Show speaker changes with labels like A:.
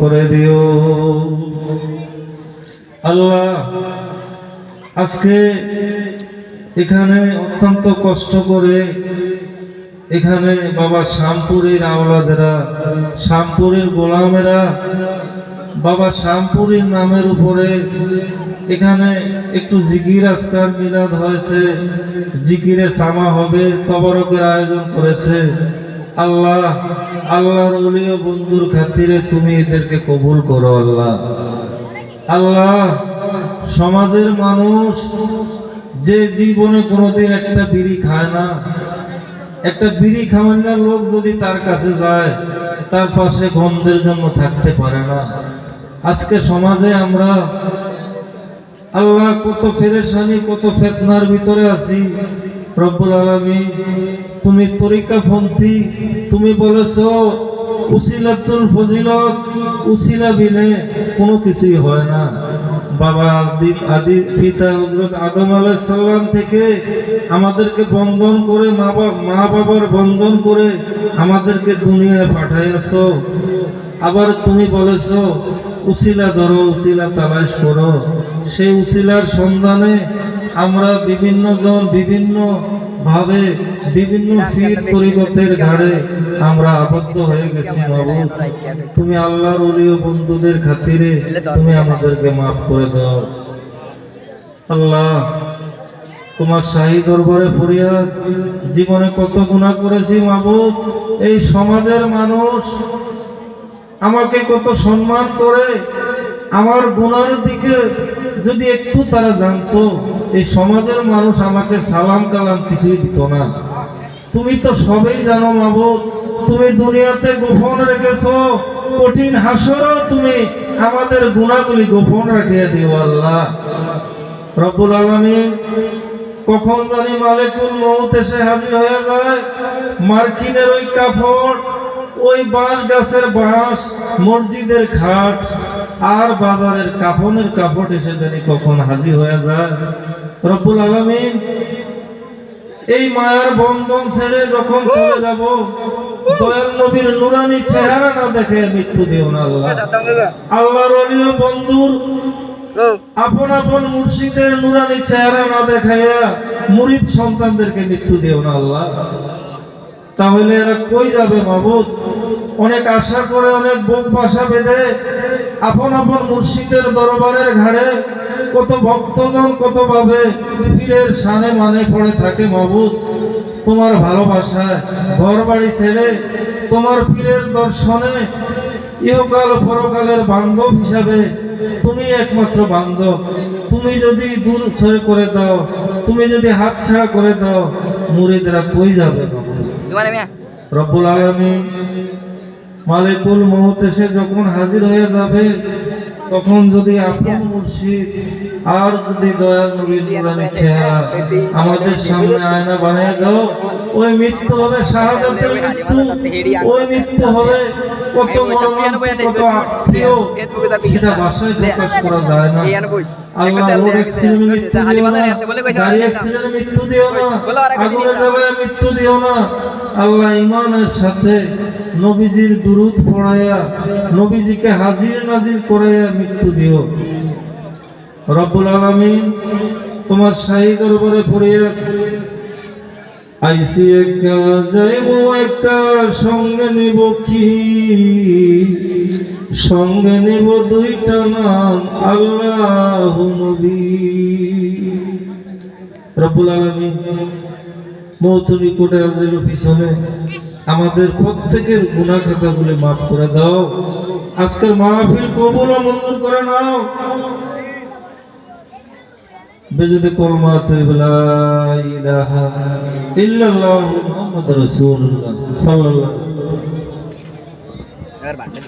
A: করে দিও। আল্লাহ, আজকে এখানে অত্যন্ত কষ্ট করে এখানে বাবা শ্যামপুরীর আওলাদেরা, শ্যামপুরীর গোলামেরা, বাবা শ্যামপুরীর নামের উপরে এখানে একটু জিকির আজকার মিলাদ হয়েছে। জিকিরে সামা হবে, তবরকের আয়োজন করেছে। আল্লাহ, আল্লাহর অলিয় বন্ধুর খাতিরে তুমি এদেরকে কবুল করো, আল্লাহ। আল্লাহ, সমাজের মানুষ যে জীবনে কোনোদিন একটা বিড়ি খায় না। একটা বিড়ি খাওয়ানোর লোক যদি তার কাছে যায়, তার পাশে গন্ধের জন্য থাকতে পারে না। আজকে সমাজে আমরা আল্লাহ কত ফেরেশানি, কত ফেতনার ভিতরে আছি। রব্বুল আলমী তুমি তরিকা তরিকাপন্থী, তুমি বলেছ, উসিলাতুল ফজিলত, উসিলা বিলে কোনো কিছুই হয় না। বাবা আদি আদি পিতা হজরত আদম সালাম থেকে আমাদেরকে বন্ধন করে মা বাবা মা বাবার বন্ধন করে আমাদেরকে দুনিয়ায় পাঠাইয়াছো। আবার তুমি বলেছ, উসিলা ধরো, উসিলা তালাশ করো। সেই উসিলার সন্ধানে আমরা বিভিন্ন জন, বিভিন্ন ভাবে বিভিন্ন ফির তরিকতের ঘাড়ে আমরা আবদ্ধ হয়ে গেছি বাবু। তুমি আল্লাহর অলিও বন্ধুদের খাতিরে তুমি আমাদেরকে মাফ করে দাও। আল্লাহ তোমার শাহী দরবারে ফরিয়াদ জীবনে কত গুণা করেছি মাবুদ? এই সমাজের মানুষ আমাকে কত সম্মান করে? আমার গুণার দিকে যদি একটু তারা জানতো এই সমাজের মানুষ আমাকে সালাম কালাম কিছুই দিত না। তুমি তো সবই জানো মাবুদ, তুমি দুনিয়াতে গোপন রেখেছ, কঠিন হাসরও তুমি আমাদের গুণাগুলি গোপন রাখিয়ে দিও আল্লাহ। রব্বুল আলামিন কখন জানি মালিকুল মৌত এসে হাজির হয়ে যায়, মার্কিনের ওই কাপড় ওই বাঁশ গাছের বাঁশ মসজিদের খাট আর বাজারের কাফনের কাপড় এসে জানি কখন হাজির হয়ে যায়। রব্বুল আলামিন এই মায়ার বন্ধন ছেড়ে যখন চলে যাব দয়াল নবীর নুরানি চেহারা না দেখে মৃত্যু দিও না আল্লাহ। আল্লাহর অলিয় বন্ধুর আপন আপন মুর্শিদের নুরানি চেহারা না দেখাইয়া মুরিদ সন্তানদেরকে মৃত্যু দিও না আল্লাহ। তাহলে এরা কই যাবে মাবুদ অনেক আশা করে অনেক বুক বাসা বেঁধে আপন আপন মুর্শিদের দরবারের ঘাড়ে কত ভক্তজন কত ভাবে পীরের সানে মানে পড়ে থাকে মাবুদ তোমার ভালোবাসায় ঘর বাড়ি ছেড়ে তোমার পীরের দর্শনে ইহকাল পরকালের বান্ধব হিসাবে তুমি একমাত্র বান্ধব। তুমি যদি দূর ছেড়ে করে দাও তুমি যদি হাত ছাড়া করে দাও মুরিদরা কই যাবে রব্বুল আলামিন মালিকুল মৌত এসে যখন হাজির হয়ে যাবে তখন যদি আপন মুর্শিদ আর যদি দয়াল নবীর নুরানি চেহারা আমাদের সামনে আয়না বানিয়ে দাও ওই মৃত্যু হবে শাহাদাতের মৃত্যু ওই মৃত্যু হবে কত মর্মান্তিক, কত আত্মীয় সেটা ভাষায় প্রকাশ করা যায় না। আল্লাহ রোড অ্যাক্সিডেন্টে মৃত্যু দিও না গাড়ি অ্যাক্সিডেন্টে মৃত্যু দিও না আগুনে যাবে মৃত্যু দিও না। আল্লাহ ইমানের সাথে নবীজির দুরুদ পড়াইয়া নবীজিকে হাজির নাজির করাইয়া মৃত্যু দিও। রব্বুল আলামিন তোমার শাহী দরবারে পড়িয়া আইসি একা যাইব, একা সঙ্গে নিব কি? সঙ্গে নিব দুইটা নাম, আল্লাহ নবী। রব্বুল আলামিন মৌতুরি কোটে আজের পিছনে আমাদের প্রত্যেকের গুণা খাতাগুলি মাফ করে দাও। আজকের মাহফিল কবুল ও মঞ্জুর করে নাও। বেজদে কলমা লা ইলাহা ইল্লাল্লাহু মুহাম্মাদুর রাসূলুল্লাহ সাল্লাল্লাহু
B: এবার বাড়তে